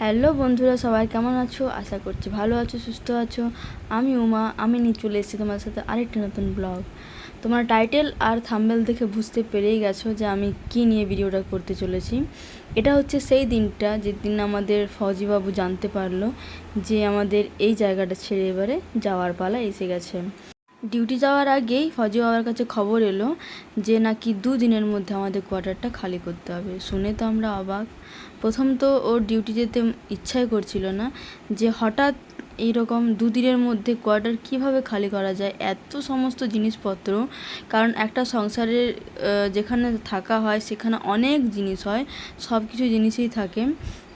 Hello বন্ধুরা, সবাই কেমন আছো? আশা করছি ভালো আছো, সুস্থ আছো। আমি উমা, আমি নিয়ে চলে এসেছি তোমার সাথে আরেকটি নতুন ব্লগ। তোমার টাইটেল আর থাম্বেল দেখে বুঝতে পেরেই গেছো যে আমি কি নিয়ে ভিডিওটা করতে চলেছি। এটা হচ্ছে সেই দিনটা যেদিন আমাদের ফৌজিবাবু জানতে পারল যে আমাদের এই জায়গাটা ছেড়ে এবারে যাওয়ার পালা এসে গেছে। ডিউটি যাওয়ার আগেই ফজি বাবার কাছে খবর এলো যে নাকি দুদিনের মধ্যে আমাদের কোয়ার্টারটা খালি করতে হবে। শুনে তো আমরা অবাক। প্রথম তো ওর ডিউটি যেতে ইচ্ছাই করছিল না যে হঠাৎ এইরকম দুদিনের মধ্যে কোয়ার্টার কীভাবে খালি করা যায়, এত সমস্ত জিনিসপত্র। কারণ একটা সংসারের যেখানে থাকা হয় সেখানে অনেক জিনিস হয় সব কিছু জিনিসই থাকে।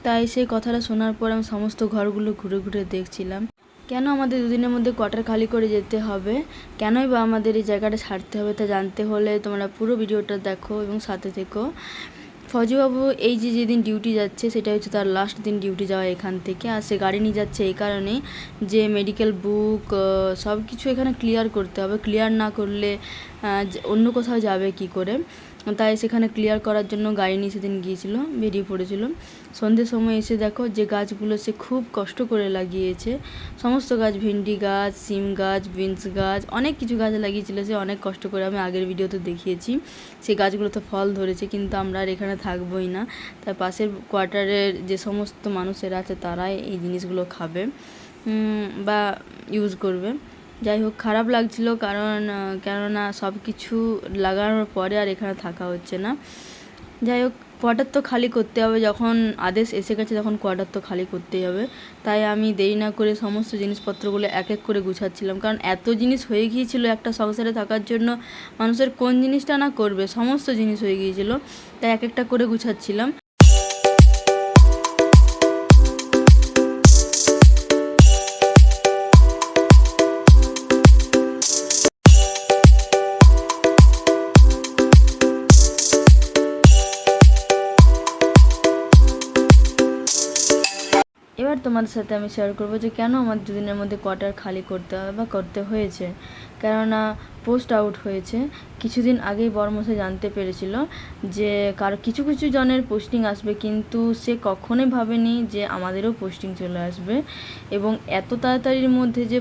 তাই সেই কথাটা শোনার পর আমি সমস্ত ঘরগুলো ঘুরে ঘুরে দেখছিলাম। কেন আমাদের দুদিনের মধ্যে কোয়ার্টার খালি করে যেতে হবে? কেনই বা আমাদের এই জায়গাটা ছাড়তে হবে তা জানতে হলে তোমরা পুরো ভিডিওটা দেখো এবং সাথে থেকো। ফজিবাবু, এই যে যেদিন ডিউটি যাচ্ছে সেটা হচ্ছে তার লাস্ট দিন ডিউটি যাওয়া এখান থেকে। আর সে গাড়ি নিয়ে যাচ্ছে এই কারণে যে মেডিকেল বুক সব কিছু এখানে ক্লিয়ার করতে হবে। ক্লিয়ার না করলে অন্য কোথাও যাবে কি করে? তাই সেখানে ক্লিয়ার করার জন্য গাড়ি নিয়ে সেদিন গিয়েছিল, বেরিয়ে পড়েছিল। সন্ধ্যের সময় এসে দেখো যে গাছগুলো সে খুব কষ্ট করে লাগিয়েছে। সমস্ত গাছ, ভেন্ডি গাছ, সিম গাছ, বিনস গাছ, অনেক কিছু গাছ লাগিয়েছিল সে, অনেক কষ্ট করে আমি আগের ভিডিওতে দেখিয়েছি। সেই গাছগুলো তো ফল ধরেছে, কিন্তু আমরা আর এখানে থাকবোই না। তার পাশের কোয়ার্টারের যে সমস্ত মানুষেরা আছে, তারাই এই জিনিসগুলো খাবে বা ইউজ করবে। যাই হোক, খারাপ লাগছিল কারণ, কেননা সব কিছু লাগানোর পরে আর এখানে থাকা হচ্ছে না। যাই হোক কোয়ার্টার তো খালি করতে হবে, যখন আদেশ এসে গেছে তখন কোয়ার্টার তো খালি করতেই হবে। তাই আমি দেরি না করে সমস্ত জিনিসপত্রগুলো এক এক করে গুছাচ্ছিলাম, কারণ এত জিনিস হয়ে গিয়েছিল একটা সংসারে থাকার জন্য, মানুষের কোন জিনিসটা না করবে, সমস্ত জিনিস হয়ে গিয়েছিল, তাই এক একটা করে গুছাচ্ছিলাম। এবার তোমাদের সাথে আমি শেয়ার করব যে কেন আমার দুদিনের মধ্যে কোয়ার্টার খালি করতে হবে বা করতে হয়েছে। কেননা পোস্ট আউট হয়েছে। কিছুদিন আগেই বর্মসে জানতে পেরেছিল যে কারও কিছু কিছু জনের পোস্টিং আসবে কিন্তু সে কখনোই ভাবেনি যে আমাদেরও পোস্টিং চলে আসবে এবং এত তাড়াতাড়ির মধ্যে যে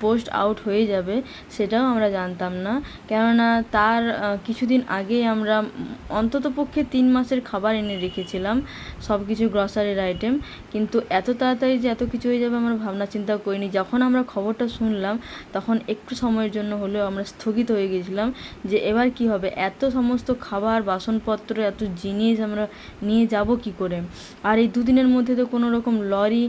পোস্ট আউট হয়ে যাবে সেটাও আমরা জানতাম না। কেননা তার কিছুদিন আগেই আমরা অন্তত পক্ষে তিন মাসের খাবার এনে রেখেছিলাম সব কিছু গ্রসারির আইটেম কিন্তু এত তাড়াতাড়ি যে এত কিছু হয়ে যাবে আমরা ভাবনা চিন্তা করিনি। যখন আমরা খবরটা শুনলাম, তখন একটু সময়ের জন্য হলেও আমরা স্থগিত হয়ে গেছিলাম যে এবার কি হবে? এত সমস্ত খাবার, বাসনপত্র, এত জিনিস আমরা নিয়ে যাব কি করে? আর এই দুদিনের মধ্যে তো কোনো রকম লরি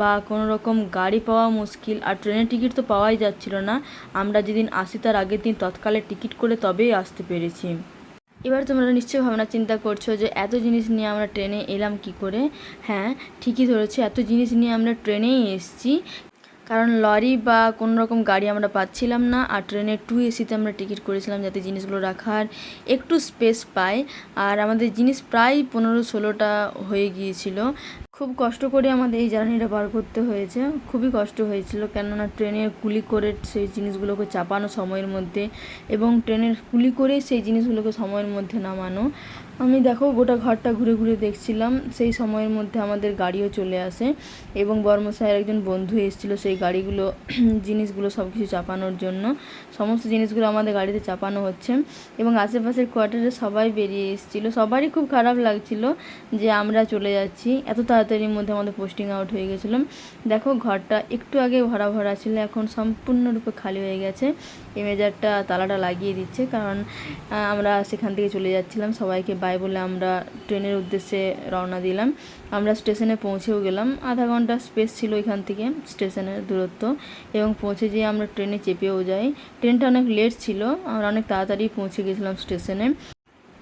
বা কোনো রকম গাড়ি পাওয়া মুশকিল আর ট্রেনের টিকিট তো পাওয়াই যাচ্ছিল না। আমরা যেদিন আসি তার আগের দিন তৎকালে টিকিট করে তবেই আসতে পেরেছি। এবার তোমরা নিশ্চয়ই ভাবনা চিন্তা করছ যে এত জিনিস নিয়ে আমরা ট্রেনে এলাম কি করে? হ্যাঁ ঠিকই ধরেছি, এত জিনিস নিয়ে আমরা ট্রেনেই এসেছি। কারণ লরি বা কোনো রকম গাড়ি আমরা পাচ্ছিলাম না আর ট্রেনের টু এসিতে আমরা টিকিট করেছিলাম যাতে জিনিসগুলো রাখার একটু স্পেস পায় আর আমাদের জিনিস প্রায় পনেরো ষোলোটা হয়ে গিয়েছিল। খুব কষ্ট করে আমাদের এই জার্নিটা পার করতে হয়েছে। খুবই কষ্ট হয়েছিল, কেননা ট্রেনের কুলি করে সেই জিনিসগুলোকে চাপানো সময়ের মধ্যে এবং ট্রেনের কুলি করে সেই জিনিসগুলোকে সময়ের মধ্যে নামানো। আমি দেখো গোটা ঘরটা ঘুরে ঘুরে দেখছিলাম। সেই সময়ের মধ্যে আমাদের গাড়িও চলে আসে এবং বর্মশাহের একজন বন্ধু এসেছিল সেই গাড়িগুলো, জিনিসগুলো সব কিছু চাপানোর জন্য। সমস্ত জিনিসগুলো আমাদের গাড়িতে চাপানো হচ্ছে এবং আশেপাশের কোয়ার্টারে সবাই বেরিয়ে এসেছিল। সবারই খুব খারাপ লাগছিল যে আমরা চলে যাচ্ছি। এত তাড়াতাড়ির মধ্যে আমাদের পোস্টিং আউট হয়ে গেছিল। দেখো ঘরটা একটু আগে ভরা ভরা ছিল, এখন সম্পূর্ণরূপে খালি হয়ে গেছে। এই মেজারটা, তালাটা লাগিয়ে দিচ্ছে কারণ আমরা সেখান থেকে চলে যাচ্ছিলাম। সবাইকে বাই বলে আমরা ট্রেনের উদ্দেশ্যে রওনা দিলাম। আমরা স্টেশনে পৌঁছেও গেলাম। আধা ঘণ্টা স্পেস ছিল এখান থেকে স্টেশনের দূরত্ব এবং পৌঁছে যেয়ে আমরা ট্রেনে চেপেও যাই। ট্রেনটা অনেক লেট ছিল। আমরা অনেক তাড়াতাড়ি পৌঁছে গেছিলাম স্টেশনে।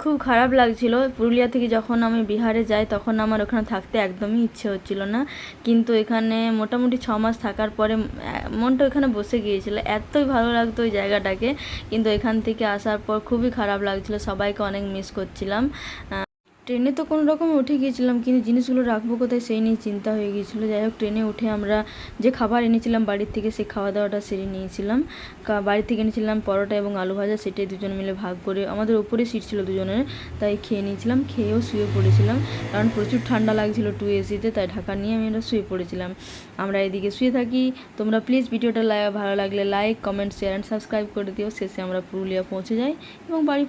খুব খারাপ লাগছিল। পুরুলিয়া থেকে যখন আমি বিহারে যাই, তখন আমার ওখানে থাকতে একদমই ইচ্ছে হচ্ছিল না। কিন্তু এখানে মোটামুটি ছ মাস থাকার পরে মনটা ওখানে বসে গিয়েছিল। এতই ভালো লাগতো ওই জায়গাটাকে। কিন্তু এখান থেকে আসার পর খুবই খারাপ লাগছিল। সবাইকে অনেক মিস করছিলাম। ট্রেনে তো কোনো রকমে উঠে গিয়েছিলাম, কিন্তু জিনিসগুলো রাখব কোথায় সেই নিয়ে চিন্তা হয়ে গিয়েছিল। যাই হোক, ট্রেনে উঠে আমরা যে খাবার এনেছিলাম বাড়ির থেকে সেই খাওয়া দাওয়াটা সেরে নিয়েছিলাম। বাড়ি থেকে এনেছিলাম পরোটা এবং আলু ভাজা, সেটাই দুজন মিলে ভাগ করে আমাদের ওপরে সিট ছিল দুজনের, তাই খেয়ে নিয়েছিলাম, খেয়েও শুয়ে পড়েছিলাম। কারণ প্রচুর ঠান্ডা লাগছিল টু এসিতে তাই ঢাকা নিয়ে আমি আমরা শুয়ে পড়েছিলাম। আমরা এদিকে শুয়ে থাকি। তোমরা প্লিজ ভিডিওটা ভালো লাগলে like, comment, share and subscribe করে দিও। শেষে আমরা পুরুলিয়া পৌঁছে যাই এবং বাড়ি